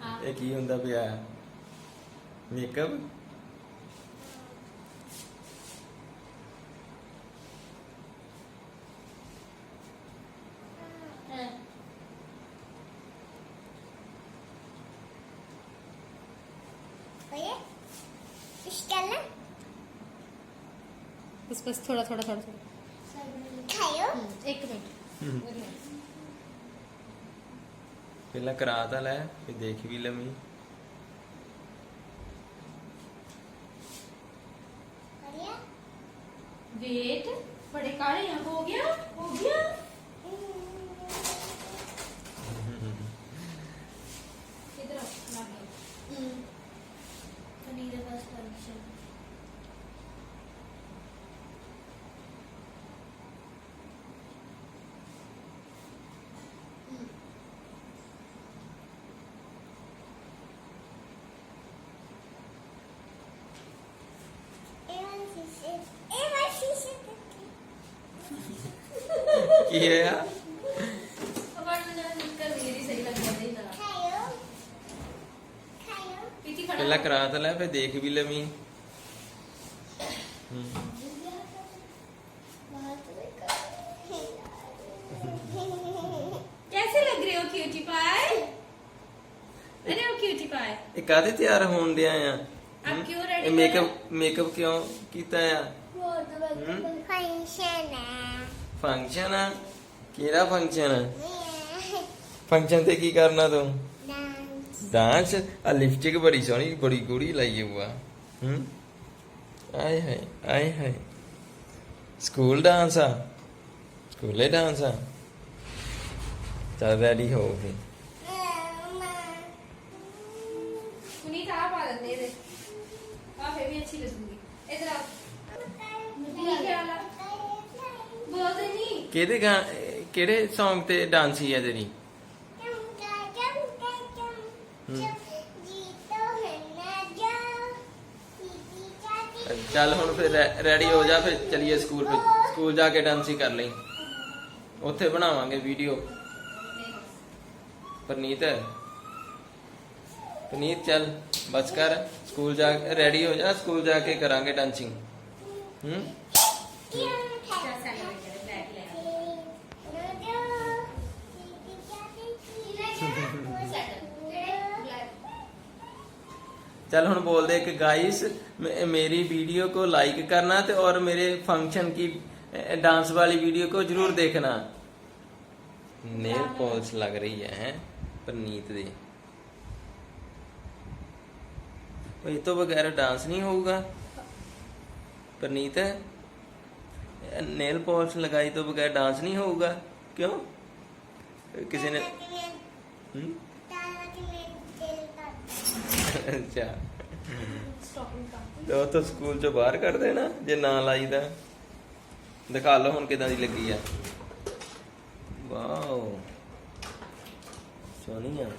ਹਾਂ ਇਹ ਕੀ ਹੁੰਦਾ ਪਿਆ ਮੇਕਅਪ ਹਾਂ। ओए इसका ना बस बस थोड़ा थोड़ा थोड़ा थोड़ा खायो हम्म, एक मिनट एक मिनट। ਪਹਿਲਾਂ ਕਰਾ ਤਾਂ ਲੈ ਫਿਰ ਦੇਖ ਵੀ ਲਵੀਂ बढ़िया वेट बड़े काले यहाँ हो गया हो गया इधर आओ, ना गया। पनीर बस फंक्शन पीछे खड़ा ਪਹਿਲਾਂ ਕਰਾ ਤਾਂ ਲੈ ਫਿਰ ਦੇਖ ਵੀ ਲਵੀਂ ਹਮ। कैसे लग रहे हो क्यूटी पाई अरे वो क्यूटी पाई ਇਹ ਕਾਦੇ ਤਿਆਰ ਹੋਣ ਡਿਆ ਆ आप क्यों रेडी ਇਹ ਮੇਕਅਪ ਮੇਕਅਪ ਕਿਉਂ ਕੀਤਾ ਆ ਫੰਕਸ਼ਨ ਆ। ਕਿਹੜਾ ਫੰਕਸ਼ਨ? ਆ ਫੰਕਸ਼ਨ ਤੇ ਕੀ ਕਰਨਾ ਤੂੰ? ਡਾਂਸ। ਆ ਲਿਪਸਟਿਕ ਬੜੀ ਸੋਹਣੀ ਬੜੀ ਗੂੜੀ ਲਾਈ ਹੋਆ ਹੂੰ? ਆਏ ਹਾਏ ਆਏ ਹਾਏ। ਸਕੂਲ ਡਾਂਸ ਆ? ਸਕੂਲੇ ਡਾਂਸ ਆ? ਚੱਲ ਰੈਡੀ ਹੋ ਗਈ ਕਿਹਦੇ ਗਾ ਕਿਹੜੇ Song ਤੇ ਡਾਂਸ ਹੀ ਆ ਤੇਰੀ? ਚੱਲ ਹੁਣ ਫਿਰ ਰੈਡੀ ਹੋ ਜਾ ਫਿਰ ਚਲੀਏ ਸਕੂਲ ਫਿਰ ਸਕੂਲ ਜਾ ਕੇ ਡਾਂਸ ਹੀ ਕਰ ਲਈ। ਉੱਥੇ ਬਣਾਵਾਂਗੇ ਵੀਡੀਓ ਪਰਨੀਤ। ਪਰਨੀਤ ਚੱਲ ਬਸ ਕਰ। ਸਕੂਲ ਜਾ ਰੈਡੀ ਹੋ ਜਾ ਸਕੂਲ ਜਾ ਕੇ ਕਰਾਂਗੇ ਡਾਂਸਿੰਗ ਹੂੰ? चल ਹੁਣ ਬੋਲਦੇ ਕਿ गाइस मेरी वीडियो को लाइक करना ਤੇ और मेरे फंक्शन की डांस वाली वीडियो को जरूर देखना नेल पॉलिश लग रही है हैं परनीत दी ये तो बगैर डांस नहीं होगा परनीत नेल पॉलिश लगाई तो बगैर डांस नहीं होगा क्यों किसी ने हम्म? ਅੱਛਾ। ਤੇ ਉਹ ਤਾਂ ਸਕੂਲ ਚੋਂ ਬਾਹਰ ਕੱਢ ਦੇਣਾ ਜੇ ਨਾ ਲਾਈ ਤਾਂ ਦਿਖਾ ਲਓ ਹੁਣ ਕਿਦਾਂ ਦੀ ਲੱਗੀ ਆ। ਵਾਓ। ਸੋਹਣੀ ਆ।